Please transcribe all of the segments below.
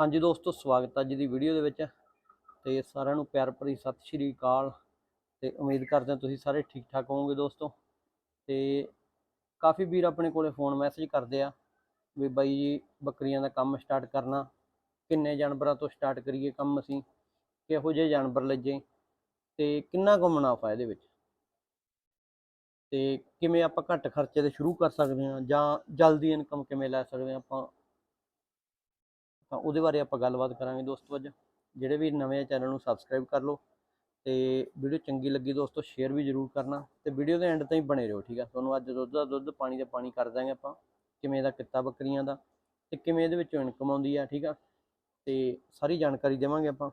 ਹਾਂਜੀ ਦੋਸਤੋ, ਸਵਾਗਤ ਹੈ ਅੱਜ ਦੀ ਵੀਡੀਓ ਦੇ ਵਿੱਚ। ਤੇ ਸਾਰਿਆਂ ਨੂੰ ਪਿਆਰ ਭਰੀ ਸਤਿ ਸ਼੍ਰੀ ਅਕਾਲ। ਤੇ ਉਮੀਦ ਕਰਦੇ ਹਾਂ ਤੁਸੀਂ ਸਾਰੇ ਠੀਕ ਠਾਕ ਹੋਵੋਗੇ ਦੋਸਤੋ। ਤੇ ਕਾਫੀ ਵੀਰ ਆਪਣੇ ਕੋਲੇ ਫੋਨ ਮੈਸੇਜ ਕਰਦੇ ਆ ਵੀ ਬਾਈ ਜੀ, ਬੱਕਰੀਆਂ ਦਾ ਕੰਮ ਸਟਾਰਟ ਕਰਨਾ। ਕਿੰਨੇ ਜਾਨਵਰਾਂ ਤੋਂ ਸਟਾਰਟ ਕਰੀਏ ਕੰਮ ਅਸੀਂ? ਕਿਹੋ ਜਿਹੇ ਜਾਨਵਰ ਲੱਜੇ? ਤੇ ਕਿੰਨਾ ਕੁ ਮੁਨਾਫਾ ਇਹਦੇ ਵਿੱਚ? ਤੇ ਕਿਵੇਂ ਆਪਾਂ ਘੱਟ ਖਰਚੇ ਤੇ ਸ਼ੁਰੂ ਕਰ ਸਕਦੇ ਹਾਂ ਜਾਂ ਜਲਦੀ ਇਨਕਮ ਕਿਵੇਂ ਲੈ ਸਕਦੇ ਹਾਂ ਆਪਾਂ? ਤਾਂ ਉਹਦੇ ਬਾਰੇ ਆਪਾਂ ਗੱਲਬਾਤ ਕਰਾਂਗੇ ਦੋਸਤੋ ਅੱਜ। ਜਿਹੜੇ ਵੀ ਨਵੇਂ ਚੈਨਲ ਨੂੰ ਸਬਸਕ੍ਰਾਈਬ ਕਰ ਲਓ ਤੇ ਵੀਡੀਓ ਚੰਗੀ ਲੱਗੀ ਦੋਸਤੋ ਸ਼ੇਅਰ ਵੀ ਜ਼ਰੂਰ ਕਰਨਾ ਤੇ ਵੀਡੀਓ ਦੇ ਐਂਡ ਤਾਈਂ ਬਣੇ ਰਹੋ, ਠੀਕ ਆ? ਤੁਹਾਨੂੰ ਅੱਜ ਦੁੱਧ ਦਾ ਦੁੱਧ, ਪਾਣੀ ਦਾ ਪਾਣੀ ਕਰ ਦਾਂਗੇ ਆਪਾਂ। ਕਿਵੇਂ ਦਾ, ਕਿੱਤਾ ਬੱਕਰੀਆਂ ਦਾ ਤੇ ਕਿਵੇਂ ਇਹਦੇ ਵਿੱਚੋਂ ਇਨਕਮ ਆਉਂਦੀ ਆ, ਠੀਕ ਆ? ਤੇ ਸਾਰੀ ਜਾਣਕਾਰੀ ਦੇਵਾਂਗੇ ਆਪਾਂ।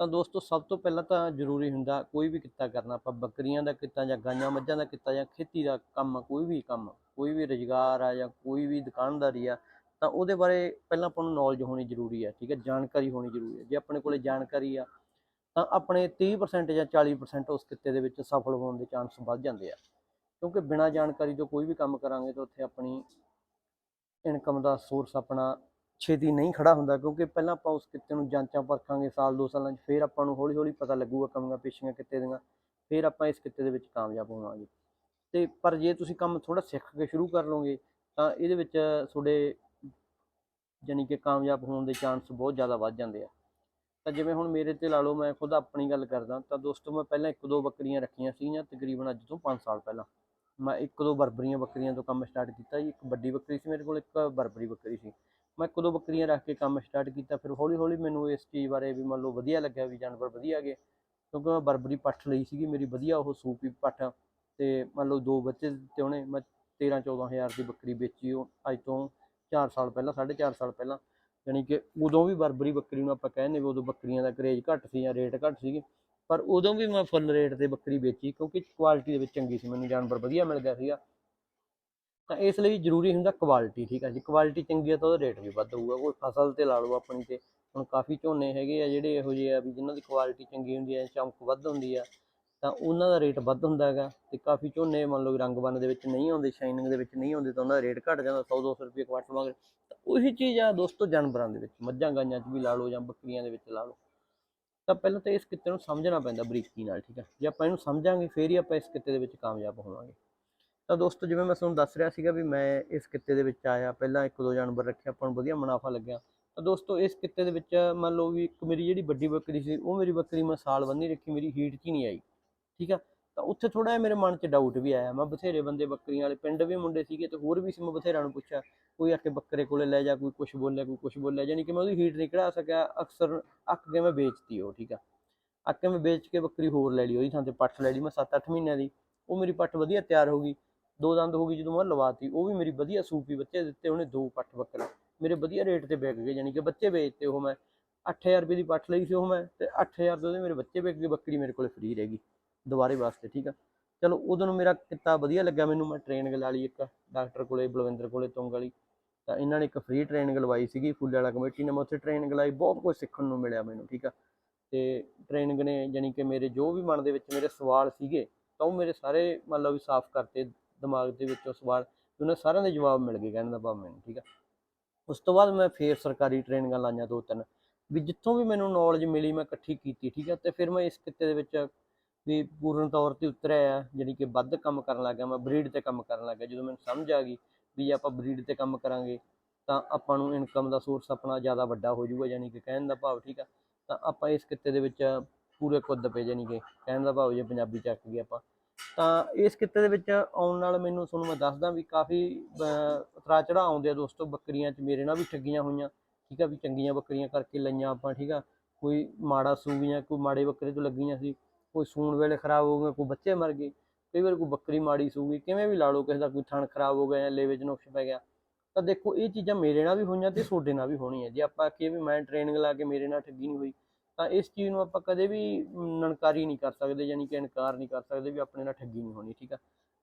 ਤਾਂ ਦੋਸਤੋ, ਸਭ ਤੋਂ ਪਹਿਲਾਂ ਤਾਂ ਜ਼ਰੂਰੀ ਹੁੰਦਾ ਕੋਈ ਵੀ ਕਿੱਤਾ ਕਰਨਾ। ਆਪਾਂ ਬੱਕਰੀਆਂ ਦਾ ਕਿੱਤਾ ਜਾਂ ਗਾਈਆਂ ਮੱਝਾਂ ਦਾ ਕਿੱਤਾ ਜਾਂ ਖੇਤੀ ਦਾ ਕੰਮ, ਕੋਈ ਵੀ ਕੰਮ, ਕੋਈ ਵੀ ਰੁਜ਼ਗਾਰ ਆ ਜਾਂ ਕੋਈ ਵੀ ਦੁਕਾਨਦਾਰੀ ਆ ਤਾਂ ਉਹਦੇ ਬਾਰੇ ਪਹਿਲਾਂ ਆਪਾਂ ਨੂੰ ਨੌਲੇਜ ਹੋਣੀ ਜ਼ਰੂਰੀ ਹੈ ਠੀਕ ਹੈ, ਜਾਣਕਾਰੀ ਹੋਣੀ ਜ਼ਰੂਰੀ ਹੈ ਜੇ ਆਪਣੇ ਕੋਲੇ ਜਾਣਕਾਰੀ ਆ, ਤਾਂ ਆਪਣੇ 30% ਜਾਂ 40% ਉਸ ਕਿੱਤੇ ਦੇ ਵਿੱਚ ਸਫਲ ਹੋਣ ਦੇ ਚਾਂਸ ਵੱਧ ਜਾਂਦੇ ਆ। ਕਿਉਂਕਿ ਬਿਨਾਂ ਜਾਣਕਾਰੀ ਤੋਂ ਕੋਈ ਵੀ ਕੰਮ ਕਰਾਂਗੇ ਤਾਂ ਉੱਥੇ ਆਪਣੀ ਇਨਕਮ ਦਾ ਸੋਰਸ ਆਪਣਾ ਛੇਤੀ ਨਹੀਂ ਖੜਾ ਹੁੰਦਾ, ਕਿਉਂਕਿ ਪਹਿਲਾਂ ਆਪਾਂ ਉਸ ਕਿੱਤੇ ਨੂੰ ਜਾਂਚਾਂ ਪਰਖਾਂਗੇ, ਸਾਲ ਦੋ ਸਾਲਾਂ 'ਚ ਫਿਰ ਆਪਾਂ ਨੂੰ ਹੌਲੀ ਹੌਲੀ ਪਤਾ ਲੱਗੂਗਾ ਕਮੀਆਂ ਪੇਸ਼ੀਆਂ ਕਿੱਤੇ ਦੀਆਂ, ਫਿਰ ਆਪਾਂ ਇਸ ਕਿੱਤੇ ਦੇ ਵਿੱਚ ਕਾਮਯਾਬ ਹੋਵਾਂਗੇ। ਤੇ ਪਰ ਜੇ ਤੁਸੀਂ ਕੰਮ ਥੋੜਾ ਸਿੱਖ ਕੇ ਸ਼ੁਰੂ ਕਰ ਲਓਗੇ, ਤਾਂ ਇਹਦੇ ਵਿੱਚ ਤੁਹਾਡੇ ਯਾਨੀ ਕਿ ਕਾਮਯਾਬ ਹੋਣ ਦੇ ਚਾਂਸ ਬਹੁਤ ਜ਼ਿਆਦਾ ਵੱਧ ਜਾਂਦੇ ਆ। ਤਾਂ ਜਿਵੇਂ ਹੁਣ ਮੇਰੇ ਤੇ ਲਾ ਲਓ, ਮੈਂ ਖੁਦ ਆਪਣੀ ਗੱਲ ਕਰਦਾ, ਤਾਂ ਦੋਸਤੋ, ਮੈਂ ਪਹਿਲਾਂ ਇੱਕ ਦੋ ਬੱਕਰੀਆਂ ਰੱਖੀਆਂ ਸੀਗੀਆਂ ਤਕਰੀਬਨ ਅੱਜ ਤੋਂ 5 ਸਾਲ ਪਹਿਲਾਂ। ਮੈਂ ਇੱਕ ਦੋ ਬਰਬਰੀਆਂ ਬੱਕਰੀਆਂ ਤੋਂ ਕੰਮ ਸਟਾਰਟ ਕੀਤਾ ਜੀ, ਇੱਕ ਵੱਡੀ ਬੱਕਰੀ ਸੀ ਮੇਰੇ ਕੋਲ, ਇੱਕ ਬਰਬਰੀ ਬੱਕਰੀ ਸੀ। ਮੈਂ ਇੱਕ ਦੋ ਬੱਕਰੀਆਂ ਰੱਖ ਕੇ ਕੰਮ ਸਟਾਰਟ ਕੀਤਾ, ਫਿਰ ਹੌਲੀ ਹੌਲੀ ਮੈਨੂੰ ਇਸ ਚੀਜ਼ ਬਾਰੇ ਵੀ ਮੰਨ ਲਓ ਵਧੀਆ ਲੱਗਿਆ ਵੀ ਜਾਨਵਰ ਵਧੀਆ ਗਏ, ਕਿਉਂਕਿ ਮੈਂ ਬਰਬਰੀ ਪੱਠ ਲਈ ਸੀਗੀ, ਮੇਰੀ ਵਧੀਆ ਉਹ ਸੂਪੀ ਪੱਠ, ਤੇ ਮੰਨ ਲਓ ਦੋ ਬੱਚੇ ਦਿੱਤੇ ਉਹਨੇ ਮੈਂ 13 14000 ਦੀ ਬੱਕਰੀ ਵੇਚੀ, ਉਹ ਅੱਜ ਤੋਂ 4 ਸਾਲ ਪਹਿਲਾਂ 4.5 ਸਾਲ ਪਹਿਲਾਂ ਯਾਨੀ ਕਿ ਉਦੋਂ ਵੀ ਬਰਬਰੀ ਬੱਕਰੀ ਨੂੰ ਆਪਾਂ ਕਹਿੰਦੇ ਵੀ ਉਦੋਂ ਬੱਕਰੀਆਂ ਦਾ ਕਰੇਜ ਘੱਟ ਸੀ ਜਾਂ ਰੇਟ ਘੱਟ ਸੀਗੇ। ਪਰ ਉਦੋਂ ਵੀ ਮੈਂ ਫੁੱਲ ਰੇਟ ਤੇ ਬੱਕਰੀ ਵੇਚੀ ਕਿਉਂਕਿ ਕੁਆਲਿਟੀ ਦੇ ਵਿੱਚ ਚੰਗੀ ਸੀ, ਮੈਨੂੰ ਜਾਨਵਰ ਵਧੀਆ ਮਿਲ ਗਿਆ ਸੀਗਾ। ਤਾਂ ਇਸ ਲਈ ਜ਼ਰੂਰੀ ਹੁੰਦਾ ਕੁਆਲਿਟੀ ਠੀਕ ਹੈ ਜੀ? ਕੁਆਲਿਟੀ ਚੰਗੀ ਹੈ ਤਾਂ ਉਹਦਾ ਰੇਟ ਵੀ ਵੱਧ ਹੋਊਗਾ। ਕੋਈ ਫਸਲ ਤੇ ਲਾ ਲਓ ਆਪਣੀ ਤੇ। ਹੁਣ ਕਾਫੀ ਝੋਨੇ ਹੈਗੇ ਆ ਜਿਹੜੇ ਇਹੋ ਜਿਹੇ ਆ ਵੀ ਜਿਨ੍ਹਾਂ ਦੀ ਕੁਆਲਿਟੀ ਚੰਗੀ ਹੁੰਦੀ ਹੈ ਚਮਕ ਵੱਧ ਹੁੰਦੀ ਆ। ਤਾਂ ਉਹਨਾਂ ਦਾ ਰੇਟ ਵੱਧ ਹੁੰਦਾ ਹੈਗਾ ਤੇ ਕਾਫੀ ਝੋਨੇ ਮੰਨ ਲਓ ਰੰਗ ਬੰਨ ਦੇ ਵਿੱਚ ਨਹੀਂ ਆਉਂਦੇ ਸ਼ਾਈਨਿੰਗ ਦੇ ਵਿੱਚ ਨਹੀਂ ਆਉਂਦੇ ਤਾਂ ਉਹਨਾਂ ਦਾ ਰੇਟ ਘਟ ਜਾਂਦਾ 100 200 ਰੁਪਏ ਕੁਆਟਰ ਵਾਂਗ ਤਾਂ ਉਹੀ ਚੀਜ਼ ਆ ਦੋਸਤੋ ਜਾਨਵਰਾਂ ਦੇ ਵਿੱਚ, ਮੱਝਾਂ, ਗਾਈਆਂ 'ਚ ਵੀ ਲਾ ਲਓ ਜਾਂ ਬੱਕਰੀਆਂ ਦੇ ਵਿੱਚ ਲਾ ਲਓ। ਤਾਂ ਪਹਿਲਾਂ ਤਾਂ ਇਸ ਕਿੱਤੇ ਨੂੰ ਸਮਝਣਾ ਪੈਂਦਾ ਬਰੀਕੀ ਨਾਲ, ਠੀਕ ਹੈ ਜੇ ਆਪਾਂ ਇਹਨੂੰ ਸਮਝਾਂਗੇ, ਫੇਰ ਹੀ ਆਪਾਂ ਇਸ ਕਿੱਤੇ ਦੇ ਵਿੱਚ ਕਾਮਯਾਬ ਹੋਵਾਂਗੇ। ਤਾਂ ਦੋਸਤੋ ਜਿਵੇਂ ਮੈਂ ਤੁਹਾਨੂੰ ਦੱਸ ਰਿਹਾ ਸੀਗਾ ਵੀ ਮੈਂ ਇਸ ਕਿੱਤੇ ਦੇ ਵਿੱਚ ਆਇਆ, ਪਹਿਲਾਂ ਇੱਕ ਦੋ ਜਾਨਵਰ ਰੱਖੇ, ਆਪਾਂ ਨੂੰ ਵਧੀਆ ਮੁਨਾਫਾ ਲੱਗਿਆ। ਤਾਂ ਦੋਸਤੋ ਇਸ ਕਿੱਤੇ ਦੇ ਵਿੱਚ ਮੰਨ ਲਓ ਵੀ ਇੱਕ ਮੇਰੀ ਜਿਹੜੀ ਵੱਡੀ ਬੱਕਰੀ ਸੀ, ਉਹ ਮੇਰੀ ਬੱਕਰੀ ਮੈਂ ਸਾਲ ਬੰਨੀ ਰੱਖੀ, ਮੇਰੀ ਹੀਟ 'ਚ ਹੀ ਨਹੀਂ ਆਈ। ਠੀਕ ਆ? ਤਾਂ ਉੱਥੇ ਥੋੜਾ ਜਿਹਾ ਮੇਰੇ ਮਨ 'ਚ ਡਾਊਟ ਵੀ ਆਇਆ। ਮੈਂ ਬਥੇਰੇ ਬੰਦੇ ਬੱਕਰੀਆਂ ਵਾਲੇ, ਪਿੰਡ ਵੀ ਮੁੰਡੇ ਸੀਗੇ ਤੇ ਹੋਰ ਵੀ ਸੀ, ਮੈਂ ਬਥੇਰਿਆਂ ਨੂੰ ਪੁੱਛਿਆ। ਕੋਈ ਆ ਕੇ ਬੱਕਰੇ ਕੋਲੇ ਲੈ ਜਾ, ਕੋਈ ਕੁਝ ਬੋਲਿਆ, ਕੋਈ ਕੁਝ ਬੋਲਿਆ। ਯਾਨੀ ਕਿ ਮੈਂ ਉਹਦੀ ਹੀਟ ਨਹੀਂ ਕਢਾ ਸਕਿਆ। ਅਕਸਰ ਅੱਕ ਕੇ ਮੈਂ ਵੇਚਤੀ ਉਹ, ਠੀਕ ਆ? ਅੱਕ ਕੇ ਮੈਂ ਵੇਚ ਕੇ ਬੱਕਰੀ ਹੋਰ ਲੈ ਲਈ, ਉਹਦੀ ਥਾਂ ਤੇ ਪੱਠ ਲੈ ਲਈ। ਮੈਂ 7-8 ਮਹੀਨਿਆਂ ਦੀ, ਉਹ ਮੇਰੀ ਪੱਠ ਵਧੀਆ ਤਿਆਰ ਹੋ ਗਈ। ਦੋ ਦੰਦ ਹੋ ਗਈ ਜਦੋਂ ਮੈਂ ਲਵਾਤੀ। ਉਹ ਵੀ ਮੇਰੀ ਵਧੀਆ ਸੂਪੀ ਬੱਚੇ ਦਿੱਤੇ ਉਹਨੇ ਦੋ ਪੱਠ ਬੱਕਰੇ। ਮੇਰੇ ਵਧੀਆ ਰੇਟ ਤੇ ਵਿਕ ਗਏ। ਯਾਨੀ ਕਿ ਬੱਚੇ ਵੇਚਤੇ ਉਹ ਮੈਂ। 8000 ਰੁਪਏ ਦੀ ਪੱਠ ਲਈ ਸੀ ਉਹ ਮੈਂ ਤੇ 8000 ਦੇ ਉਹਦੇ ਮੇਰੇ ਬੱਚੇ ਵਿਕ ਗਏ। ਬੱਕਰੀ ਮੇਰੇ ਕੋਲ ਫ੍ਰੀ ਰਹਿ ਗਈ। ਦੁਬਾਰੇ ਵਾਸਤੇ, ਠੀਕ ਆ? ਚਲੋ, ਉਦੋਂ ਨੂੰ ਮੇਰਾ ਕਿੱਤਾ ਵਧੀਆ ਲੱਗਾ ਮੈਨੂੰ, ਮੈਂ ਟ੍ਰੇਨਿੰਗ ਲਾ ਲਈ ਇੱਕ ਡਾਕਟਰ ਕੋਲੇ, ਬਲਵਿੰਦਰ ਕੋਲੇ ਤੁੰਗ ਵਾਲੀ। ਤਾਂ ਇਹਨਾਂ ਨੇ ਇੱਕ ਫ੍ਰੀ ਟ੍ਰੇਨਿੰਗ ਲਵਾਈ ਸੀਗੀ, ਫੁੱਲੇ ਵਾਲਾ ਕਮੇਟੀ ਨੇ, ਮੈਂ ਉੱਥੇ ਟ੍ਰੇਨਿੰਗ ਲਾਈ ਬਹੁਤ ਕੁਝ ਸਿੱਖਣ ਨੂੰ ਮਿਲਿਆ ਮੈਨੂੰ, ਠੀਕ ਆ? ਤੇ ਟ੍ਰੇਨਿੰਗ ਨੇ ਯਾਨੀ ਕਿ ਮੇਰੇ ਜੋ ਵੀ ਮਨ ਦੇ ਵਿੱਚ ਮੇਰੇ ਸਵਾਲ ਸੀਗੇ, ਤਾਂ ਉਹ ਮੇਰੇ ਸਾਰੇ ਮੰਨ ਲਓ ਵੀ ਸਾਫ਼ ਕਰਤੇ, ਦਿਮਾਗ ਦੇ ਵਿੱਚੋਂ ਸਵਾਲ ਉਹਨਾਂ ਸਾਰਿਆਂ ਦੇ ਜਵਾਬ ਮਿਲ ਗਏ, ਕਹਿਣ ਦਾ ਭਾਵ ਮੈਨੂੰ, ਠੀਕ ਆ? ਉਸ ਤੋਂ ਬਾਅਦ ਮੈਂ ਫੇਰ ਸਰਕਾਰੀ ਟ੍ਰੇਨਿੰਗਾਂ ਲਾਈਆਂ ਦੋ ਤਿੰਨ, ਵੀ ਜਿੱਥੋਂ ਵੀ ਮੈਨੂੰ ਨੌਲੇਜ ਮਿਲੀ, ਮੈਂ ਇਕੱਠੀ ਕੀਤੀ, ਠੀਕ ਆ? ਤੇ ਫਿਰ ਮੈਂ ਇਸ ਕਿੱਤੇ ਦੇ ਵਿੱਚ ਵੀ ਪੂਰਨ ਤੌਰ ਤੇ ਉਤਰਿਆ ਆ ਜਿਹੜੀ ਕਿ ਵੱਧ ਕੰਮ ਕਰਨ ਲੱਗ ਗਿਆ, ਮੈਂ ਬਰੀਡ ਤੇ ਕੰਮ ਕਰਨ ਲੱਗ ਗਿਆ। ਜਦੋਂ ਮੈਨੂੰ ਸਮਝ ਆ ਗਈ ਵੀ ਜੇ ਆਪਾਂ ਬਰੀਡ ਤੇ ਕੰਮ ਕਰਾਂਗੇ, ਤਾਂ ਆਪਾਂ ਨੂੰ ਇਨਕਮ ਦਾ ਸੋਰਸ ਆਪਣਾ ਜ਼ਿਆਦਾ ਵੱਡਾ ਹੋ ਜਾਊਗਾ ਯਾਨੀ ਕਿ ਕਹਿਣ ਦਾ ਭਾਵ, ਠੀਕ ਆ? ਤਾਂ ਆਪਾਂ ਇਸ ਕਿੱਤੇ ਦੇ ਵਿੱਚ ਪੂਰੇ ਕੁੱਦ ਪਏ ਯਾਨੀ ਕਿ ਕਹਿਣ ਦਾ ਭਾਵ ਜੇ ਪੰਜਾਬੀ ਚੱਕ ਗਏ ਆਪਾਂ। ਤਾਂ ਇਸ ਕਿੱਤੇ ਦੇ ਵਿੱਚ ਆਉਣ ਨਾਲ ਮੈਨੂੰ ਤੁਹਾਨੂੰ ਮੈਂ ਦੱਸਦਾ ਵੀ ਕਾਫੀ ਉਤਰਾ ਚੜਾ ਆਉਂਦੇ ਆ ਦੋਸਤੋ, ਬੱਕਰੀਆਂ 'ਚ ਮੇਰੇ ਨਾਲ ਵੀ ਠੱਗੀਆਂ ਹੋਈਆਂ, ਠੀਕ ਆ? ਵੀ ਚੰਗੀਆਂ ਬੱਕਰੀਆਂ ਕਰਕੇ ਲਈਆਂ ਆਪਾਂ, ਠੀਕ ਆ? ਕੋਈ ਮਾੜਾ ਸੂਗੀਆਂ ਕੋਈ ਮਾੜੇ ਬੱਕਰੇ ਤੋਂ ਲੱਗੀਆਂ ਸੀ ਕੋਈ ਸੂਣ ਵੇਲੇ ਖਰਾਬ ਹੋ ਗਏ, ਕੋਈ ਬੱਚੇ ਮਰ ਗਏ, ਕਈ ਵਾਰ ਕੋਈ ਬੱਕਰੀ ਮਾੜੀ ਸੂਗੀ, ਕਿਵੇਂ ਵੀ ਲਾ ਲਓ ਕਿਸੇ ਦਾ ਕੋਈ ਥਣ ਖਰਾਬ ਹੋ ਗਿਆ ਜਾਂ ਲੇਵੇ 'ਚ ਨੁਕਸ ਪੈ ਗਿਆ, ਤਾਂ ਦੇਖੋ ਇਹ ਚੀਜ਼ਾਂ ਮੇਰੇ ਨਾਲ ਵੀ ਹੋਈਆਂ ਤੇ ਤੁਹਾਡੇ ਨਾਲ ਵੀ ਹੋਣੀਆਂ, ਜੇ ਆਪਾਂ ਆਖੀਏ ਵੀ ਮੈਂ ਟ੍ਰੇਨਿੰਗ ਲਾ ਕੇ ਮੇਰੇ ਨਾਲ ਠੱਗੀ ਨਹੀਂ ਹੋਈ, ਤਾਂ ਇਸ ਚੀਜ਼ ਨੂੰ ਆਪਾਂ ਕਦੇ ਵੀ ਨਨਕਾਰੀ ਨਹੀਂ ਕਰ ਸਕਦੇ, ਯਾਨੀ ਕਿ ਇਨਕਾਰ ਨਹੀਂ ਕਰ ਸਕਦੇ ਵੀ ਆਪਣੇ ਨਾਲ ਠੱਗੀ ਨਹੀਂ ਹੋਣੀ, ਠੀਕ ਆ?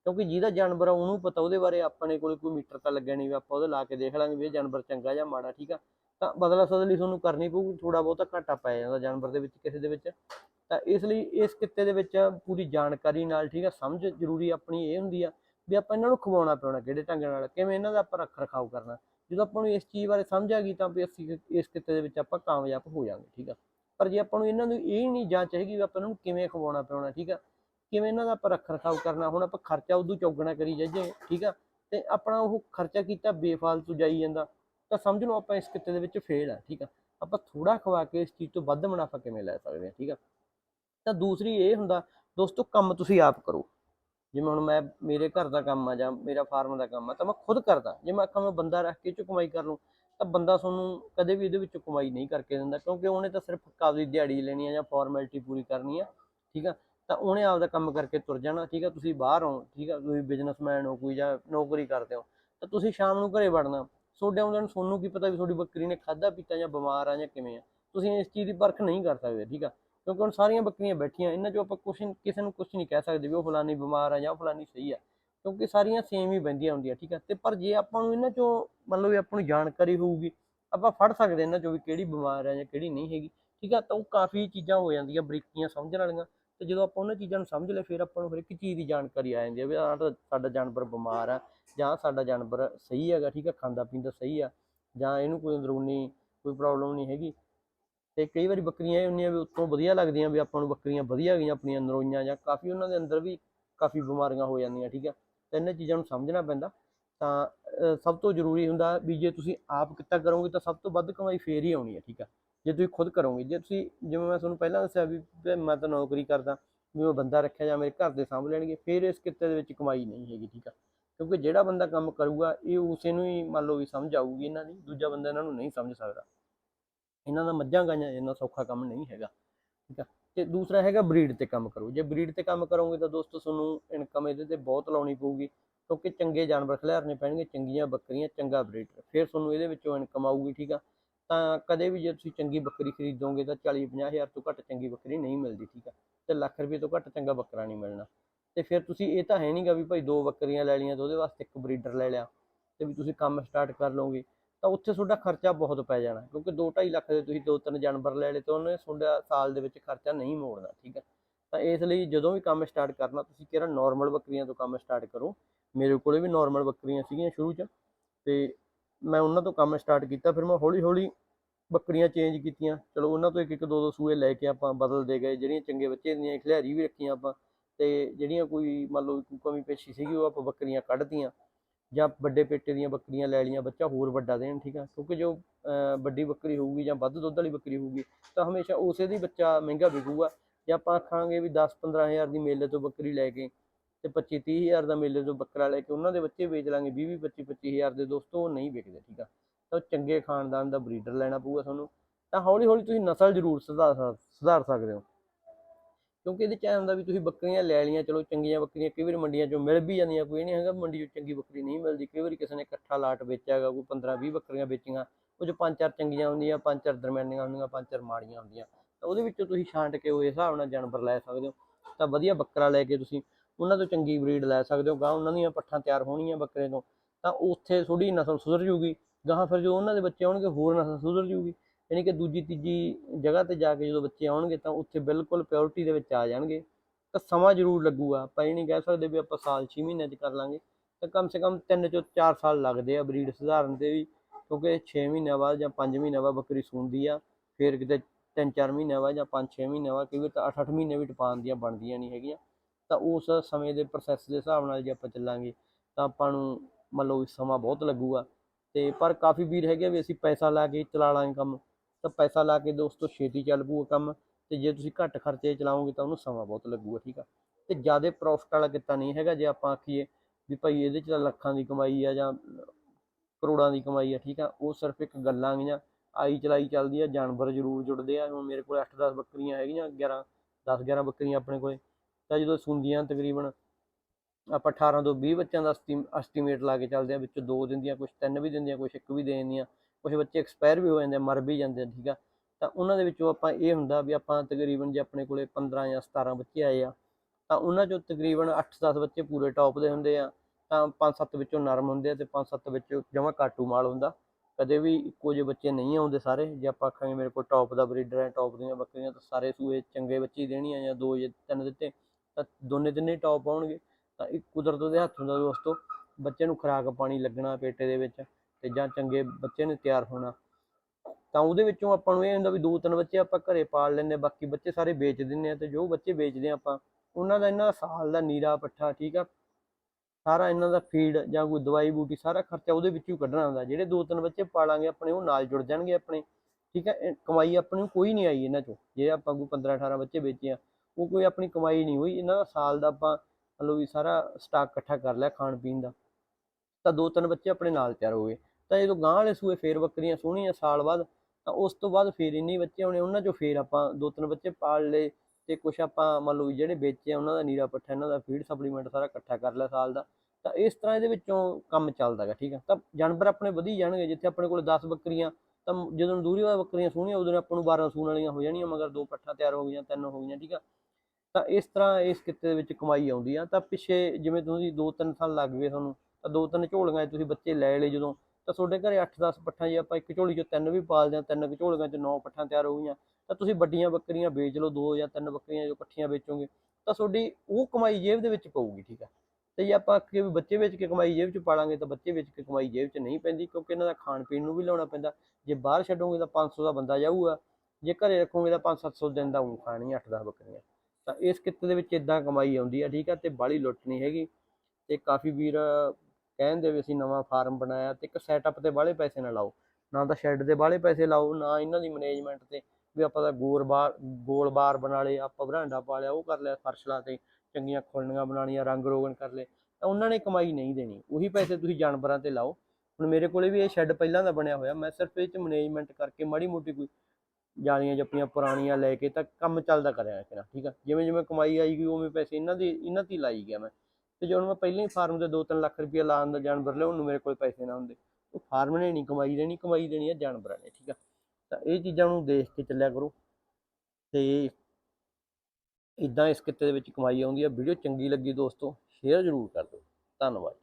ਕਿਉਂਕਿ ਜਿਹਦਾ ਜਾਨਵਰ ਆ ਉਹਨੂੰ ਪਤਾ ਉਹਦੇ ਬਾਰੇ ਆਪਣੇ ਕੋਲ ਕੋਈ ਮੀਟਰ ਤਾਂ ਲੱਗਿਆ ਨਹੀਂ ਵੀ ਆਪਾਂ ਉਹਦੇ ਲਾ ਕੇ ਦੇਖ ਲਾਂਗੇ ਵੀ ਇਹ ਜਾਨਵਰ ਚੰਗਾ ਜਾਂ ਮਾੜਾ, ਠੀਕ ਆ? ਤਾਂ ਬਦਲਾ ਸਦਲੀ ਤੁਹਾਨੂੰ ਕਰਨੀ ਪਊਗੀ ਥੋੜਾ ਬਹੁਤਾ ਘਾਟਾ ਪੈ ਜਾਂਦਾ ਜਾਨਵਰ ਦੇ ਵਿੱਚ, ਕਿਸੇ ਦੇ ਵਿੱਚ। ਤਾਂ ਇਸ ਲਈ ਇਸ ਕਿੱਤੇ ਦੇ ਵਿੱਚ ਪੂਰੀ ਜਾਣਕਾਰੀ ਨਾਲ ਠੀਕ ਆ, ਸਮਝ ਜ਼ਰੂਰੀ ਆਪਣੀ ਇਹ ਹੁੰਦੀ ਆ ਵੀ ਆਪਾਂ ਇਹਨਾਂ ਨੂੰ ਖਵਾਉਣਾ ਪਿਆਉਣਾ ਕਿਹੜੇ ਢੰਗ ਨਾਲ, ਕਿਵੇਂ ਇਹਨਾਂ ਦਾ ਆਪਾਂ ਰੱਖ ਰਖਾਵ ਕਰਨਾ। ਜਦੋਂ ਆਪਾਂ ਨੂੰ ਇਸ ਚੀਜ਼ ਬਾਰੇ ਸਮਝ ਆ ਗਈ ਤਾਂ ਵੀ ਅਸੀਂ ਇਸ ਕਿੱਤੇ ਦੇ ਵਿੱਚ ਆਪਾਂ ਕਾਮਯਾਬ ਹੋ ਜਾਵਾਂਗੇ ਠੀਕ ਆ। ਪਰ ਜੇ ਆਪਾਂ ਨੂੰ ਇਹਨਾਂ ਨੂੰ ਇਹ ਨਹੀਂ ਜਾਂਚ ਹੈਗੀ ਵੀ ਆਪਾਂ ਇਹਨਾਂ ਨੂੰ ਕਿਵੇਂ ਖਵਾਉਣਾ ਪਿਆਉਣਾ, ਠੀਕ ਆ, ਕਿਵੇਂ ਇਹਨਾਂ ਦਾ ਆਪਾਂ ਰੱਖ ਰਖਾਵ ਕਰਨਾ, ਹੁਣ ਆਪਾਂ ਖਰਚਾ ਉਦੋਂ ਚੌਗਣਾ ਕਰੀ ਜਾਈਏ, ਠੀਕ ਆ, ਤੇ ਆਪਣਾ ਉਹ ਖਰਚਾ ਕੀਤਾ ਬੇਫਾਲਤੂ ਜਾਈ ਜਾਂਦਾ, ਤਾਂ ਸਮਝ ਲਓ ਆਪਾਂ ਇਸ ਕਿੱਤੇ ਦੇ ਵਿੱਚ ਫੇਲ ਆ, ਠੀਕ ਆ। ਆਪਾਂ ਥੋੜਾ ਖਵਾ ਕੇ ਇਸ ਚੀਜ਼ ਤੋਂ ਵੱਧ ਮੁਨਾਫਾ ਕਿਵੇਂ ਲੈ ਸਕਦੇ ਹਾਂ ਠੀਕ ਆ। ਤਾਂ ਦੂਸਰੀ ਇਹ ਹੁੰਦਾ, ਦੋਸਤੋ, ਕੰਮ ਤੁਸੀਂ ਆਪ ਕਰੋ। ਜਿਵੇਂ ਹੁਣ ਮੈਂ ਮੇਰੇ ਘਰ ਦਾ ਕੰਮ ਆ ਜਾਂ ਮੇਰਾ ਫਾਰਮ ਦਾ ਕੰਮ ਆ, ਤਾਂ ਮੈਂ ਖੁਦ ਕਰਦਾ। ਜੇ ਮੈਂ ਆਖਾਂ ਮੈਂ ਬੰਦਾ ਰੱਖ ਕੇ ਇਹ ਕਮਾਈ ਕਰ ਲੂੰ, ਤਾਂ ਬੰਦਾ ਤੁਹਾਨੂੰ ਕਦੇ ਵੀ ਇਹਦੇ ਵਿੱਚ ਕਮਾਈ ਨਹੀਂ ਕਰਕੇ ਦਿੰਦਾ, ਕਿਉਂਕਿ ਉਹਨੇ ਤਾਂ ਸਿਰਫ ਕਾਗਜ਼ੀ ਦਿਹਾੜੀ ਲੈਣੀ ਆ ਜਾਂ ਫਾਰਮੈਲਿਟੀ ਪੂਰੀ ਕਰਨੀ ਆ, ਠੀਕ ਆ? ਤਾਂ ਉਹਨੇ ਆਪਦਾ ਕੰਮ ਕਰਕੇ ਤੁਰ ਜਾਣਾ, ਠੀਕ ਆ? ਤੁਸੀਂ ਬਾਹਰ ਹੋ ਠੀਕ ਆ? ਤੁਸੀਂ ਬਿਜ਼ਨਸਮੈਨ ਹੋ ਕੋਈ ਜਾਂ ਨੌਕਰੀ ਕਰਦੇ ਹੋ, ਤਾਂ ਤੁਸੀਂ ਸ਼ਾਮ ਨੂੰ ਘਰੇ ਵੜਨਾ। ਤੁਹਾਡੇ ਆਉਂਦਿਆਂ ਨੂੰ ਤੁਹਾਨੂੰ ਕੀ ਪਤਾ ਵੀ ਤੁਹਾਡੀ ਬੱਕਰੀ ਨੇ ਖਾਦਾ ਪੀਤਾ ਜਾਂ ਬਿਮਾਰ ਆ ਜਾਂ ਕਿਵੇਂ ਆ। ਤੁਸੀਂ ਇਸ ਚੀਜ਼ ਦੀ ਪਰਖ ਨਹੀਂ ਕਰ ਸਕਦੇ, ਠੀਕ ਆ? ਕਿਉਂਕਿ ਹੁਣ ਸਾਰੀਆਂ ਬੱਕਰੀਆਂ ਬੈਠੀਆਂ, ਇਹਨਾਂ 'ਚੋਂ ਆਪਾਂ ਕੁਛ ਕਿਸੇ ਨੂੰ ਕੁਛ ਨਹੀਂ ਕਹਿ ਸਕਦੇ ਵੀ ਉਹ ਫਲਾਨੀ ਬਿਮਾਰ ਆ ਜਾਂ ਫਲਾਨੀ ਸਹੀ ਆ, ਕਿਉਂਕਿ ਸਾਰੀਆਂ ਸੇਮ ਹੀ ਬੰਦੀਆਂ ਹੁੰਦੀਆਂ, ਠੀਕ ਆ? ਤੇ ਪਰ ਜੇ ਆਪਾਂ ਨੂੰ ਇਹਨਾਂ 'ਚੋਂ ਮਤਲਬ ਵੀ ਆਪਾਂ ਨੂੰ ਜਾਣਕਾਰੀ ਹੋਊਗੀ, ਆਪਾਂ ਫੜ ਸਕਦੇ ਇਹਨਾਂ 'ਚੋਂ ਵੀ ਕਿਹੜੀ ਬਿਮਾਰ ਆ ਜਾਂ ਕਿਹੜੀ ਨਹੀਂ ਹੈਗੀ, ਠੀਕ ਆ? ਤਾਂ ਉਹ ਕਾਫੀ ਚੀਜ਼ਾਂ ਹੋ ਜਾਂਦੀਆਂ ਬਰੀਕੀਆਂ ਸਮਝਣ ਵਾਲੀਆਂ, ਤੇ ਜਦੋਂ ਆਪਾਂ ਉਹਨਾਂ ਚੀਜ਼ਾਂ ਨੂੰ ਸਮਝ ਲਏ, ਫਿਰ ਆਪਾਂ ਨੂੰ ਹਰ ਇੱਕ ਚੀਜ਼ ਦੀ ਜਾਣਕਾਰੀ ਆ ਜਾਂਦੀ ਹੈ ਵੀ ਆਹ ਤਾਂ ਸਾਡਾ ਜਾਨਵਰ ਬਿਮਾਰ ਆ ਜਾਂ ਸਾਡਾ ਜਾਨਵਰ ਸਹੀ ਹੈਗਾ, ਠੀਕ ਆ? ਖਾਂਦਾ ਪੀਂਦਾ ਸਹੀ ਆ ਜਾਂ ਇਹਨੂੰ ਕੋਈ ਅੰਦਰੂਨੀ ਕੋਈ ਪ੍ਰੋਬਲਮ ਨਹੀਂ ਹੈਗੀ ਤੇ ਕਈ ਵਾਰੀ ਬੱਕਰੀਆਂ ਇਹ ਹੁੰਦੀਆਂ ਵੀ ਉੱਤੋਂ ਵਧੀਆ ਲੱਗਦੀਆਂ ਵੀ ਆਪਾਂ ਨੂੰ ਬੱਕਰੀਆਂ ਵਧੀਆ ਗਈਆਂ ਆਪਣੀਆਂ ਨਰੋਈਆਂ ਜਾਂ ਕਾਫੀ ਉਹਨਾਂ ਦੇ ਅੰਦਰ ਵੀ ਕਾਫੀ ਬਿਮਾਰੀਆਂ ਹੋ ਜਾਂਦੀਆਂ, ਠੀਕ ਆ? ਤਾਂ ਇਹਨਾਂ ਚੀਜ਼ਾਂ ਨੂੰ ਸਮਝਣਾ ਪੈਂਦਾ। ਤਾਂ ਸਭ ਤੋਂ ਜ਼ਰੂਰੀ ਹੁੰਦਾ ਵੀ ਜੇ ਤੁਸੀਂ ਆਪ ਕਿੱਤਾ ਕਰੋਗੇ ਤਾਂ ਸਭ ਤੋਂ ਵੱਧ ਕਮਾਈ ਫੇਰ ਹੀ ਆਉਣੀ ਹੈ ਠੀਕ ਆ? ਜੇ ਤੁਸੀਂ ਖੁਦ ਕਰੋਗੇ, ਜੇ ਤੁਸੀਂ, ਜਿਵੇਂ ਮੈਂ ਤੁਹਾਨੂੰ ਪਹਿਲਾਂ ਦੱਸਿਆ ਵੀ ਮੈਂ ਤਾਂ ਨੌਕਰੀ ਕਰਦਾ, ਵੀ ਮੈਂ ਬੰਦਾ ਰੱਖਿਆ ਜਾਂ ਮੇਰੇ ਘਰ ਦੇ ਸਾਂਭ ਲੈਣਗੇ, ਫਿਰ ਇਸ ਕਿੱਤੇ ਦੇ ਵਿੱਚ ਕਮਾਈ ਨਹੀਂ ਹੈਗੀ, ਠੀਕ ਆ? ਕਿਉਂਕਿ ਜਿਹੜਾ ਬੰਦਾ ਕੰਮ ਕਰੂਗਾ, ਇਹ ਉਸੇ ਨੂੰ ਹੀ ਮੰਨ ਲਓ ਵੀ ਸਮਝ ਆਊਗੀ ਇਹਨਾਂ ਦੀ, ਦੂਜਾ ਬੰਦਾ ਇਹਨਾਂ ਨੂੰ ਨਹੀਂ ਸਮਝ ਸਕਦਾ। ਇਹਨਾਂ ਦਾ ਮੱਝਾਂ ਗਾਈਆਂ ਇੰਨਾ ਸੌਖਾ ਕੰਮ ਨਹੀਂ ਹੈਗਾ, ਠੀਕ ਆ? ਤੇ ਦੂਸਰਾ ਹੈਗਾ ਬਰੀਡ ਤੇ ਕੰਮ ਕਰੋ। ਜੇ ਬਰੀਡ ਤੇ ਕੰਮ ਕਰੋਗੇ ਤਾਂ ਦੋਸਤੋ ਤੁਹਾਨੂੰ ਇਨਕਮ ਇਹਦੇ ਤੇ ਬਹੁਤ ਲਾਉਣੀ ਪਊਗੀ, ਕਿਉਂਕਿ ਚੰਗੇ ਜਾਨਵਰ ਖਿਲਾਰਨੇ ਪੈਣਗੇ, ਚੰਗੀਆਂ ਬੱਕਰੀਆਂ, ਚੰਗਾ ਬਰੀਡਰ ਫਿਰ ਤੁਹਾਨੂੰ ਇਹਦੇ ਵਿੱਚੋਂ ਇਨਕਮ ਆਊਗੀ, ਠੀਕ ਆ? ਤਾਂ ਕਦੇ ਵੀ ਜੇ ਤੁਸੀਂ ਚੰਗੀ ਬੱਕਰੀ ਖਰੀਦੋਗੇ ਤਾਂ 40 50 ਹਜ਼ਾਰ ਤੋਂ ਘੱਟ ਚੰਗੀ ਬੱਕਰੀ ਨਹੀਂ ਮਿਲਦੀ, ਠੀਕ ਆ? ਤੇ ਲੱਖ ਰੁਪਏ ਤੋਂ ਘੱਟ ਚੰਗਾ ਬੱਕਰਾ ਨਹੀਂ ਮਿਲਣਾ। ਤੇ ਫਿਰ ਤੁਸੀਂ ਇਹ ਤਾਂ ਹੈ ਨਹੀਂਗਾ ਵੀ ਭਾਈ ਦੋ ਬੱਕਰੀਆਂ ਲੈ ਲਈਆਂ ਤੇ ਉਹਦੇ ਵਾਸਤੇ ਇੱਕ ਬਰੀਡਰ ਲੈ ਲਿਆ, ਤੇ ਵੀ ਤੁਸੀਂ ਕੰਮ ਸਟਾਰਟ ਕਰ ਲਓਗੇ। ਤਾਂ ਉੱਥੇ ਤੁਹਾਡਾ ਖਰਚਾ ਬਹੁਤ ਪੈ ਜਾਣਾ ਕਿਉਂਕਿ 2.5 ਲੱਖ ਦੇ ਤੁਸੀਂ ਦੋ ਤਿੰਨ ਜਾਨਵਰ ਲੈ ਲਏ ਤਾਂ ਉਹਨੇ ਤੁਹਾਡਾ ਸਾਲ ਦੇ ਵਿੱਚ ਖਰਚਾ ਨਹੀਂ ਮੋੜਨਾ, ਠੀਕ ਹੈ? ਤਾਂ ਇਸ ਲਈ ਜਦੋਂ ਵੀ ਕੰਮ ਸਟਾਰਟ ਕਰਨਾ, ਤੁਸੀਂ ਕਿਹੜਾ ਨਾਰਮਲ ਬੱਕਰੀਆਂ ਤੋਂ ਕੰਮ ਸਟਾਰਟ ਕਰੋ। ਮੇਰੇ ਕੋਲੇ ਵੀ ਨਾਰਮਲ ਬੱਕਰੀਆਂ ਸੀਗੀਆਂ ਸ਼ੁਰੂ 'ਚ, ਤੇ ਮੈਂ ਉਹਨਾਂ ਤੋਂ ਕੰਮ ਸਟਾਰਟ ਕੀਤਾ, ਫਿਰ ਮੈਂ ਹੌਲੀ ਹੌਲੀ ਬੱਕਰੀਆਂ ਚੇਂਜ ਕੀਤੀਆਂ। ਚਲੋ ਉਹਨਾਂ ਤੋਂ ਇੱਕ ਇੱਕ ਦੋ ਦੋ ਸੂਏ ਲੈ ਕੇ ਆਪਾਂ ਬਦਲਦੇ ਗਏ, ਜਿਹੜੀਆਂ ਚੰਗੇ ਬੱਚੇ ਦੀਆਂ ਖਿਲਾਰੀ ਵੀ ਰੱਖੀਆਂ ਆਪਾਂ, ਤੇ ਜਿਹੜੀਆਂ ਕੋਈ ਮੰਨ ਲਓ ਕਮੀ ਪੇਸ਼ੀ ਸੀਗੀ, ਉਹ ਆਪਾਂ ਬੱਕਰੀਆਂ ਕੱਢਤੀਆਂ। ਜਾਂ ਵੱਡੇ ਪੇਟੇ ਦੀਆਂ ਬੱਕਰੀਆਂ ਲੈ ਲਈਆਂ, ਬੱਚਾ ਹੋਰ ਵੱਡਾ ਦੇਣ, ਠੀਕ ਆ? ਕਿਉਂਕਿ ਜੋ ਵੱਡੀ ਬੱਕਰੀ ਹੋਊਗੀ ਜਾਂ ਵੱਧ ਦੁੱਧ ਵਾਲੀ ਬੱਕਰੀ ਹੋਊਗੀ, ਤਾਂ ਹਮੇਸ਼ਾ ਉਸੇ ਦੀ ਬੱਚਾ ਮਹਿੰਗਾ ਵਿਕੂਗਾ। ਜੇ ਆਪਾਂ ਆਖਾਂਗੇ ਵੀ 10-15 ਹਜ਼ਾਰ ਦੀ ਮੇਲੇ ਤੋਂ ਬੱਕਰੀ ਲੈ ਕੇ ਤੇ 25-30 ਹਜ਼ਾਰ ਦਾ ਮੇਲੇ ਤੋਂ ਬੱਕਰਾ ਲੈ ਕੇ ਉਹਨਾਂ ਦੇ ਬੱਚੇ ਵੇਚ ਲਾਂਗੇ 20 25 ਹਜ਼ਾਰ ਦੇ ਦੋਸਤੋ, ਉਹ ਨਹੀਂ ਵਿਕਦੇ, ਠੀਕ ਆ? ਤਾਂ ਉਹ ਚੰਗੇ ਖਾਨਦਾਨ ਦਾ ਬਰੀਡਰ ਲੈਣਾ ਪਊਗਾ ਤੁਹਾਨੂੰ। ਤਾਂ ਹੌਲੀ ਹੌਲੀ ਤੁਸੀਂ ਨਸਲ ਜ਼ਰੂਰ ਸੁਧਾਰ ਸੁਧਾਰ ਸਕਦੇ ਹੋ। ਕਿਉਂਕਿ ਇਹਦੇ ਚ ਐਂ ਹੁੰਦਾ ਵੀ ਤੁਸੀਂ ਬੱਕਰੀਆਂ ਲੈ ਲਈਆਂ, ਚਲੋ ਚੰਗੀਆਂ ਬੱਕਰੀਆਂ, ਕਈ ਵਾਰੀ ਮੰਡੀਆਂ ਚੋਂ ਮਿਲ ਵੀ ਜਾਂਦੀਆਂ, ਕੋਈ ਇਹ ਨਹੀਂ ਹੈਗਾ, ਮੰਡੀ ਚੋਂ ਚੰਗੀ ਬੱਕਰੀ ਨਹੀਂ ਮਿਲਦੀ। ਕਈ ਵਾਰੀ ਕਿਸੇ ਨੇ ਇਕੱਠਾ ਲਾਟ ਵੇਚਿਆ ਹੈਗਾ, ਕੋਈ 15 20 ਬੱਕਰੀਆਂ ਵੇਚੀਆਂ, ਉਹ 'ਚ ਪੰਜ ਚਾਰ ਚੰਗੀਆਂ ਹੁੰਦੀਆਂ, ਪੰਜ ਚਾਰ ਦਰਮਿਆਨੀਆਂ ਹੁੰਦੀਆਂ, ਪੰਜ ਚਾਰ ਮਾੜੀਆਂ ਹੁੰਦੀਆਂ। ਤਾਂ ਉਹਦੇ ਵਿੱਚੋਂ ਤੁਸੀਂ ਛਾਂਟ ਕੇ ਉਹ ਹਿਸਾਬ ਨਾਲ ਜਾਨਵਰ ਲੈ ਸਕਦੇ ਹੋ। ਤਾਂ ਵਧੀਆ ਬੱਕਰਾ ਲੈ ਕੇ ਤੁਸੀਂ ਉਹਨਾਂ ਤੋਂ ਚੰਗੀ ਬਰੀਡ ਲੈ ਸਕਦੇ ਹੋ ਗਾਂ ਉਹਨਾਂ ਦੀਆਂ ਪੱਠਾਂ ਤਿਆਰ ਹੋਣੀਆਂ ਬੱਕਰੇ ਤੋਂ। ਤਾਂ ਉੱਥੇ ਥੋੜੀ ਨਸਲ ਸੁਧਰ ਜੂਗੀ, ਗਾਹਾਂ ਫਿਰ ਜੋ ਉਹਨਾਂ ਦੇ ਬੱਚੇ ਆਉਣਗੇ, ਹੋਰ ਨਸਲ ਸੁਧਰ ਜੂਗੀ। ਯਾਨੀ ਕਿ ਦੂਜੀ ਤੀਜੀ ਜਗ੍ਹਾ ਤੇ ਜਾ ਕੇ ਜਦੋਂ ਬੱਚੇ ਆਉਣਗੇ ਤਾਂ ਉੱਥੇ ਬਿਲਕੁਲ ਪਿਓਰਿਟੀ ਦੇ ਵਿੱਚ ਆ ਜਾਣਗੇ। ਤਾਂ ਸਮਾਂ ਜ਼ਰੂਰ ਲੱਗੂਗਾ। ਆਪਾਂ ਇਹ ਨਹੀਂ ਕਹਿ ਸਕਦੇ ਵੀ ਆਪਾਂ ਸਾਲ 6 ਮਹੀਨਿਆਂ 'ਚ ਕਰ ਲਾਂਗੇ। ਤਾਂ ਕਮ ਸੇ ਕਮ 3 'ਚੋਂ 4 ਸਾਲ ਲੱਗਦੇ ਆ ਬਰੀਡ ਸੁਧਾਰਨ ਤੇ ਵੀ, ਕਿਉਂਕਿ 6 ਮਹੀਨਿਆਂ ਬਾਅਦ ਜਾਂ 5 ਮਹੀਨਿਆਂ ਬਾਅਦ ਬੱਕਰੀ ਸੂੰਦੀ ਆ, ਫਿਰ ਕਿਤੇ 3-4 ਮਹੀਨਿਆਂ ਬਾਅਦ ਜਾਂ 5-6 ਮਹੀਨਿਆਂ ਬਾਅਦ ਕਿਉਂਕਿ ਤਾਂ 8-8 ਮਹੀਨੇ ਵੀ ਟਪਾਉਣ ਦੀਆਂ ਬਣਦੀਆਂ ਨਹੀਂ ਹੈਗੀਆਂ। ਤਾਂ ਉਸ ਸਮੇਂ ਦੇ ਪ੍ਰੋਸੈਸ ਦੇ ਹਿਸਾਬ ਨਾਲ ਜੇ ਆਪਾਂ ਚੱਲਾਂਗੇ ਤਾਂ ਆਪਾਂ ਨੂੰ ਮੰਨ ਲਓ ਸਮਾਂ ਬਹੁਤ ਲੱਗੂਗਾ। ਤੇ ਪਰ ਕਾਫੀ ਵੀਰ ਹੈਗੇ ਆ ਵੀ ਅਸੀਂ ਪੈਸਾ ਲਾ ਕੇ ਚਲਾ ਲਾਂਗੇ ਕੰਮ। ਤਾਂ ਪੈਸਾ ਲਾ ਕੇ ਦੋਸਤੋ ਛੇਤੀ ਚੱਲ ਪਊਗਾ ਕੰਮ ਤੇ ਜੇ ਤੁਸੀਂ ਘੱਟ ਖਰਚੇ ਚਲਾਓਗੇ ਤਾਂ ਉਹਨੂੰ ਸਮਾਂ ਬਹੁਤ ਲੱਗੂਗਾ, ਠੀਕ ਆ? ਤੇ ਜ਼ਿਆਦਾ ਪ੍ਰੋਫਿਟ ਵਾਲਾ ਕਿੱਤਾ ਨਹੀਂ ਹੈਗਾ ਜੇ ਆਪਾਂ ਆਖੀਏ ਵੀ ਭਾਈ ਇਹਦੇ 'ਚ ਤਾਂ ਲੱਖਾਂ ਦੀ ਕਮਾਈ ਆ ਜਾਂ ਕਰੋੜਾਂ ਦੀ ਕਮਾਈ ਆ, ਠੀਕ ਆ? ਉਹ ਸਿਰਫ ਇੱਕ ਗੱਲਾਂ ਗੀਆਂ ਆਈ ਚਲਾਈ ਚੱਲਦੀ ਆ, ਜਾਨਵਰ ਜ਼ਰੂਰ ਜੁੜਦੇ ਆ, ਹੁਣ ਮੇਰੇ ਕੋਲ 8-10 ਬੱਕਰੀਆਂ ਹੈਗੀਆਂ 11 10-11 ਬੱਕਰੀਆਂ ਆਪਣੇ ਕੋਲੇ, ਤਾਂ ਜਦੋਂ ਸੁੰਦੀਆਂ ਤਕਰੀਬਨ ਆਪਾਂ 18 ਤੋਂ 20 ਬੱਚਿਆਂ ਦਾ ਐਸਟੀਮੇਟ ਲਾ ਕੇ ਚੱਲਦੇ ਆ, ਵਿੱਚੋਂ ਦੋ ਦਿੰਦੀਆਂ ਕੁਝ ਤਿੰਨ ਵੀ ਦਿੰਦੀਆਂ ਕੁਝ ਇੱਕ ਵੀ ਦੇ ਦਿੰਦੀਆਂ ਕੁਝ ਬੱਚੇ ਐਕਸਪਾਇਰ ਵੀ ਹੋ ਜਾਂਦੇ ਮਰ ਵੀ ਜਾਂਦੇ ਆ, ਠੀਕ ਆ। ਤਾਂ ਉਹਨਾਂ ਦੇ ਵਿੱਚੋਂ ਆਪਾਂ ਇਹ ਹੁੰਦਾ ਵੀ ਆਪਾਂ ਤਕਰੀਬਨ ਜੇ ਆਪਣੇ ਕੋਲੇ 15 ਜਾਂ 17 ਬੱਚੇ ਆਏ ਆ, ਤਾਂ ਉਹਨਾਂ ਚੋਂ ਤਕਰੀਬਨ 8-10 ਬੱਚੇ ਪੂਰੇ ਟੌਪ ਦੇ ਹੁੰਦੇ ਆ, ਤਾਂ 5-7 ਵਿੱਚੋਂ ਨਰਮ ਹੁੰਦੇ ਆ ਤੇ 5-7 ਵਿੱਚੋਂ ਜਮਾ ਕਾਟੂ ਮਾਲ ਹੁੰਦਾ। ਕਦੇ ਵੀ ਇੱਕੋ ਜਿਹੇ ਬੱਚੇ ਨਹੀਂ ਆਉਂਦੇ ਸਾਰੇ, ਜੇ ਆਪਾਂ ਆਖਾਂਗੇ ਮੇਰੇ ਕੋਲ ਟੌਪ ਦਾ ਬਰੀਡਰ ਹੈ ਟੌਪ ਦੀਆਂ ਬੱਕਰੀਆਂ, ਤਾਂ ਸਾਰੇ ਸੂਏ ਚੰਗੇ ਬੱਚੇ ਹੀ ਦੇਣੀਆਂ ਜਾਂ ਦੋ ਜਾਂ ਤਿੰਨ ਦਿੱਤੇ, ਤਾਂ ਦੋਨੇ ਤਿੰਨੇ ਟੌਪ ਆਉਣਗੇ। ਤਾਂ ਇੱਕ ਕੁਦਰਤ ਦੇ ਹੱਥ ਹੁੰਦਾ ਦੋਸਤੋ ਬੱਚੇ ਨੂੰ ਖੁਰਾਕ ਪਾਣੀ ਲੱਗਣਾ, ਪੇਟੇ ਦੇ ਵਿੱਚ। ਤੇ ਜਾਂ ਚੰਗੇ ਬੱਚੇ ਨੇ ਤਿਆਰ ਹੋਣਾ। ਤਾਂ ਉਹਦੇ ਵਿੱਚੋਂ ਆਪਾਂ ਨੂੰ ਇਹ ਹੁੰਦਾ ਵੀ ਦੋ ਤਿੰਨ ਬੱਚੇ ਆਪਾਂ ਘਰੇ ਪਾਲ ਲੈਂਦੇ ਹਾਂ, ਬਾਕੀ ਬੱਚੇ ਸਾਰੇ ਵੇਚ ਦਿੰਦੇ ਆ ਤੇ ਜੋ ਬੱਚੇ ਵੇਚਦੇ ਆ ਆਪਾਂ ਉਹਨਾਂ ਦਾ ਇਹਨਾਂ ਦਾ ਸਾਲ ਦਾ ਨੀਰਾ ਪੱਠਾ ਠੀਕ ਆ? ਸਾਰਾ ਇਹਨਾਂ ਦਾ ਫੀਡ ਜਾਂ ਕੋਈ ਦਵਾਈ ਬੂਟੀ ਸਾਰਾ ਖਰਚਾ ਉਹਦੇ ਵਿੱਚੋਂ ਕੱਢਣਾ ਹੁੰਦਾ। ਜਿਹੜੇ ਦੋ ਤਿੰਨ ਬੱਚੇ ਪਾਲਾਂਗੇ ਆਪਣੇ ਉਹ ਨਾਲ ਜੁੜ ਜਾਣਗੇ ਆਪਣੇ ਠੀਕ ਹੈ ਕਮਾਈ ਆਪਣੀ ਨੂੰ ਕੋਈ ਨਹੀਂ ਆਈ ਇਹਨਾਂ ਚੋਂ। ਜੇ ਆਪਾਂ ਕੋਈ 15 18 ਬੱਚੇ ਵੇਚੇ ਆ ਉਹ ਕੋਈ ਆਪਣੀ ਕਮਾਈ ਨਹੀਂ ਹੋਈ। ਇਹਨਾਂ ਦਾ ਸਾਲ ਦਾ ਆਪਾਂ ਮਤਲਬ ਵੀ ਸਾਰਾ ਸਟਾਕ ਇਕੱਠਾ ਕਰ ਲਿਆ ਖਾਣ ਪੀਣ ਦਾ। ਤਾਂ ਦੋ ਤਿੰਨ ਬੱਚੇ ਆਪਣੇ ਨਾਲ ਤਿਆਰ ਹੋ ਗਏ। ਤਾਂ ਜਦੋਂ ਗਾਂ ਵਾਲੇ ਸੂਏ ਫੇਰ ਬੱਕਰੀਆਂ ਸੋਹਣੀਆਂ ਸਾਲ ਬਾਅਦ, ਤਾਂ ਉਸ ਤੋਂ ਬਾਅਦ ਫੇਰ ਇੰਨੇ ਬੱਚੇ ਆਉਣੇ, ਉਹਨਾਂ ਚੋਂ ਫੇਰ ਆਪਾਂ ਦੋ ਤਿੰਨ ਬੱਚੇ ਪਾਲ ਲਏ ਤੇ ਕੁਛ ਆਪਾਂ ਮੰਨ ਲਓ ਜਿਹੜੇ ਵੇਚੇ ਆ, ਉਹਨਾਂ ਦਾ ਨੀਰਾ ਪੱਠਾ, ਇਹਨਾਂ ਦਾ ਫੀਡ ਸਪਲੀਮੈਂਟ ਸਾਰਾ ਇਕੱਠਾ ਕਰ ਲਿਆ ਸਾਲ ਦਾ। ਤਾਂ ਇਸ ਤਰ੍ਹਾਂ ਇਹਦੇ ਵਿੱਚੋਂ ਕੰਮ ਚੱਲਦਾ ਗਾ, ਠੀਕ ਆ? ਤਾਂ ਜਾਨਵਰ ਆਪਣੇ ਵਧੀ ਜਾਣਗੇ, ਜਿੱਥੇ ਆਪਣੇ ਕੋਲ 10 ਬੱਕਰੀਆਂ, ਤਾਂ ਜਦੋਂ ਦੂਰੀ ਵਾਲਾ ਬੱਕਰੀਆਂ ਸੋਹਣੀਆਂ, ਉਦੋਂ ਆਪਾਂ ਨੂੰ 12 ਸੂਣ ਵਾਲੀਆਂ ਹੋ ਜਾਣੀਆਂ, ਮਗਰ ਦੋ ਪੱਠਾ ਤਿਆਰ ਹੋ ਗਈਆਂ, ਤਿੰਨ ਹੋ ਗਈਆਂ, ਠੀਕ ਆ? ਤਾਂ ਇਸ ਤਰ੍ਹਾਂ ਇਸ ਕਿੱਤੇ ਦੇ ਵਿੱਚ ਕਮਾਈ ਆਉਂਦੀ ਆ। ਤਾਂ ਪਿੱਛੇ ਜਿਵੇਂ ਤੁਸੀਂ 2-3 ਸਾਲ ਲੱਗ ਗਏ ਤੁਹਾਨੂੰ, ਤਾਂ ਦੋ ਤਿੰਨ ਝੋਲੀਆਂ 'ਚ ਤੁਸੀਂ ਬੱਚੇ ਲੈ ਲਏ ਜਦੋਂ ਤਾਂ ਤੁਹਾਡੇ ਘਰੇ 8-10 ਪੱਠਾਂ ਜੇ ਆਪਾਂ ਇੱਕ ਝੋਲੀ 'ਚੋਂ ਤਿੰਨ ਵੀ ਪਾਲਦੇ ਆ ਤਿੰਨ ਕੁ ਝੋਲੀਆਂ 'ਚ ਨੌ ਪੱਠਾਂ ਤਿਆਰ ਹੋ ਗਈਆਂ, ਤਾਂ ਤੁਸੀਂ ਵੱਡੀਆਂ ਬੱਕਰੀਆਂ ਵੇਚ ਲਓ, ਦੋ ਜਾਂ ਤਿੰਨ ਬੱਕਰੀਆਂ ਜੋ ਇਕੱਠੀਆਂ ਵੇਚੋਗੇ, ਤਾਂ ਤੁਹਾਡੀ ਉਹ ਕਮਾਈ ਜੇਬ ਦੇ ਵਿੱਚ ਪਊਗੀ, ਠੀਕ ਆ? ਤੇ ਜੇ ਆਪਾਂ ਅੱਗੇ ਵੀ ਬੱਚੇ ਵੇਚ ਕੇ ਕਮਾਈ ਜੇਬ 'ਚ ਪਾਲਾਂਗੇ, ਤਾਂ ਬੱਚੇ ਵੇਚ ਕੇ ਕਮਾਈ ਜੇਬ 'ਚ ਨਹੀਂ ਪੈਂਦੀ, ਕਿਉਂਕਿ ਇਹਨਾਂ ਦਾ ਖਾਣ ਪੀਣ ਨੂੰ ਵੀ ਲਿਆਉਣਾ ਪੈਂਦਾ। ਜੇ ਬਾਹਰ ਛੱਡੋਗੇ ਤਾਂ 500 ਦਾ ਬੰਦਾ ਜਾਊਗਾ, ਜੇ ਘਰੇ ਰੱਖੋਗੇ ਤਾਂ 5-700 ਦਿਨ ਦਾ ਉਹ ਖਾਣੀ 8-10 ਬੱਕਰੀਆਂ। ਤਾਂ ਇਸ ਕਿੱਤੇ ਦੇ ਵਿੱਚ ਇਦਾਂ ਕਮਾਈ ਆਉਂਦੀ ਆ, ਠੀਕ ਆ? ਤੇ ਬਾਹਲੀ ਲੁੱਟ ਨਹੀਂ ਹੈਗੀ। ਤੇ ਕਾਫੀ ਵੀਰ ਕਹਿਣ ਦੇ ਵੀ ਅਸੀਂ ਨਵਾਂ ਫਾਰਮ ਬਣਾਇਆ ਤੇ ਇੱਕ ਸੈਟਅਪ ਤੇ ਬਾਹਲੇ ਪੈਸੇ ਨਾ ਲਾਓ। ਨਾ ਤਾਂ ਸ਼ੈੱਡ ਦੇ ਬਾਹਲੇ ਪੈਸੇ ਲਾਓ, ਨਾ ਇਹਨਾਂ ਦੀ ਮੈਨੇਜਮੈਂਟ ਤੇ ਵੀ ਆਪਾਂ ਤਾਂ ਗੋਲ ਬਾਰ ਗੋਲ ਬਾਰ ਬਣਾ ਲਏ, ਆਪਾਂ ਬਰਾਂਡਾ ਪਾ ਲਿਆ, ਉਹ ਕਰ ਲਿਆ ਫਰਸ਼ ਲਾ ਤੇ, ਚੰਗੀਆਂ ਖੁਰਲੀਆਂ ਬਣਾਉਣੀਆਂ, ਰੰਗ ਰੋਗਨ ਕਰ ਲਏ, ਤਾਂ ਉਹਨਾਂ ਨੇ ਕਮਾਈ ਨਹੀਂ ਦੇਣੀ। ਉਹੀ ਪੈਸੇ ਤੁਸੀਂ ਜਾਨਵਰਾਂ ਤੇ ਲਾਓ। ਹੁਣ ਮੇਰੇ ਕੋਲੇ ਵੀ ਇਹ ਸ਼ੈੱਡ ਪਹਿਲਾਂ ਦਾ ਬਣਿਆ ਹੋਇਆ, ਮੈਂ ਸਿਰਫ ਇਹ ਚ ਮੈਨੇਜਮੈਂਟ ਕਰਕੇ ਮਾੜੀ ਮੋਟੀ ਕੋਈ ਜਾਲੀਆਂ ਜੱਪੀਆਂ ਪੁਰਾਣੀਆਂ ਲੈ ਕੇ ਤਾਂ ਕੰਮ ਚੱਲਦਾ ਕਰਿਆ ਕਰਾਂ, ਠੀਕ ਆ? ਜਿਵੇਂ ਜਿਵੇਂ ਕਮਾਈ ਆਈ ਗਈ, ਉਵੇਂ ਪੈਸੇ ਇਹਨਾਂ ਦੀ, ਇਹਨਾਂ ਤੇ ਲਾਈ ਗਿਆ ਮੈਂ। ਤੇ ਜਦੋਂ ਮੈਂ ਪਹਿਲਾਂ ਹੀ ਫਾਰਮ ਦੇ 2-3 ਲੱਖ ਰੁਪਏ ਲਾਉਣ ਦਾ ਜਾਨਵਰ ਲਿਆਉਣ ਨੂੰ ਮੇਰੇ ਕੋਲ ਪੈਸੇ ਨਾ ਹੁੰਦੇ, ਉਹ ਫਾਰਮ ਨੇ ਨਹੀਂ ਕਮਾਈ ਦੇਣੀ ਕਮਾਈ ਦੇਣੀ ਹੈ ਜਾਨਵਰਾਂ ਨੇ, ਠੀਕ ਆ। ਤਾਂ ਇਹ ਚੀਜ਼ਾਂ ਨੂੰ ਦੇਖ ਕੇ ਚੱਲਿਆ ਕਰੋ ਤੇ ਇਦਾਂ ਇਸ ਕਿੱਤੇ ਦੇ ਵਿੱਚ ਕਮਾਈ ਆਉਂਦੀ ਆ। ਵੀਡੀਓ ਚੰਗੀ ਲੱਗੀ ਦੋਸਤੋ ਸ਼ੇਅਰ ਜ਼ਰੂਰ ਕਰ ਦਿਓ। ਧੰਨਵਾਦ।